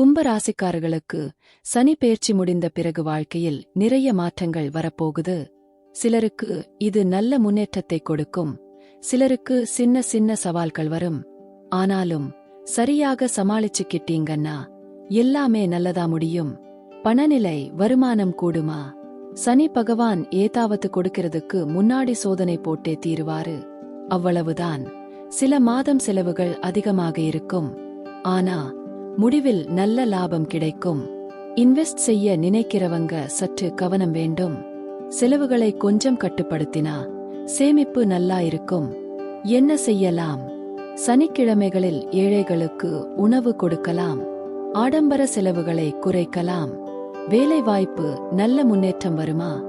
கும்பராசிக்காரர்களுக்கு சனி பெயர்ச்சி முடிந்த பிறகு வாழ்க்கையில் நிறைய மாற்றங்கள் வரப்போகுது. சிலருக்கு இது நல்ல முன்னேற்றத்தை கொடுக்கும். சிலருக்கு சின்ன சின்ன சவால்கள் வரும். ஆனாலும் சரியாக சமாளிச்சுக்கிட்டீங்கன்னா எல்லாமே நல்லதா முடியும். பணநிலை வருமானம் கூடுமா? சனி பகவான் ஏதாவது கொடுக்கிறதுக்கு முன்னாடி சோதனை போட்டே தீருவாரு. அவ்வளவுதான். சில மாதம் செலவுகள் அதிகமாக இருக்கும். ஆனா முடிவில் நல்ல லாபம் கிடைக்கும். இன்வெஸ்ட் செய்ய நினைக்கிறவங்க சற்று கவனம் வேண்டும். செலவுகளை கொஞ்சம் கட்டுப்படுத்தினா சேமிப்பு நல்லா இருக்கும். என்ன செய்யலாம்? சனிக்கிழமைகளில் ஏழைகளுக்கு உணவு கொடுக்கலாம். ஆடம்பர செலவுகளை குறைக்கலாம். வேலை வாய்ப்பு நல்ல முன்னேற்றம் வருமா?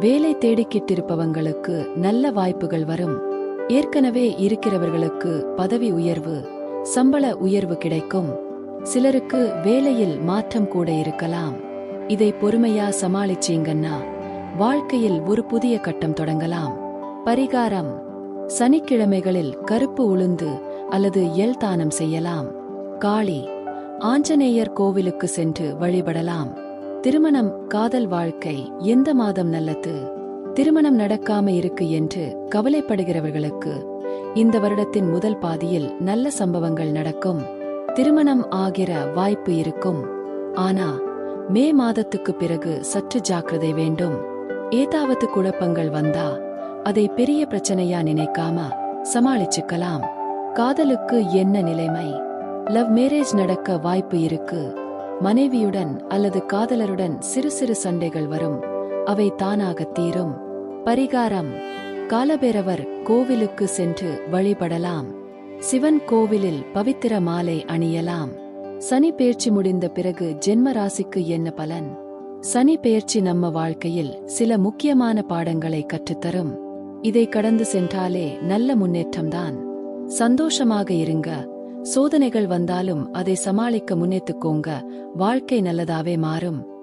வேலை தேடிக்கிட்டிருப்பவங்களுக்கு நல்ல வாய்ப்புகள் வரும். ஏற்கனவே இருக்கிறவர்களுக்கு பதவி உயர்வு சம்பள உயர்வு கிடைக்கும். சிலருக்கு வேலையில் மாற்றம் கூட இருக்கலாம். இதை பொறுமையா சமாளிச்சீங்கன்னா வாழ்க்கையில் ஒரு புதிய கட்டம் தொடங்கலாம். பரிகாரம் சனிக்கிழமைகளில் கருப்பு உளுந்து அல்லது எல் தானம் செய்யலாம். காளி ஆஞ்சநேயர் கோவிலுக்கு சென்று வழிபடலாம். திருமணம் காதல் வாழ்க்கை எந்த மாதம் நல்லது? திருமணம் நடக்காம இருக்கு என்று கவலைப்படுகிறவர்களுக்கு இந்த வருடத்தின் முதல் பாதியில் நல்ல சம்பவங்கள் நடக்கும். திருமணம் ஆகிற வாய்ப்பு இருக்கும். ஆனா மே மாதத்துக்கு பிறகு சற்று ஜாக்கிரதை வேண்டும். ஏதாவது குழப்பங்கள் வந்தா அதை பெரிய பிரச்சனையா நினைக்காம சமாளிச்சுக்கலாம். காதலுக்கு என்ன நிலைமை? லவ் மேரேஜ் நடக்க வாய்ப்பு இருக்கு. மனைவியுடன் அல்லது காதலருடன் சிறு சிறு சண்டைகள் வரும். அவை தானாக தீரும். பரிகாரம். காலபேரவர் கோவிலுக்கு சென்று வழிபடலாம். சிவன் கோவிலில் பவித்திர மாலை அணியலாம். சனி பெயர்ச்சி முடிந்த பிறகு ஜென்ம ராசிக்கு என்ன பலன்? சனி பெயர்ச்சி நம்ம வாழ்க்கையில் சில முக்கியமான பாடங்களை கற்றுத்தரும். இதை கடந்து சென்றாலே நல்ல முன்னேற்றம்தான். சந்தோஷமாக இருங்க. சோதனைகள் வந்தாலும் அதை சமாளிக்க முன்னேத்துக்கோங்க. வாழ்க்கை நல்லதாவே மாறும்.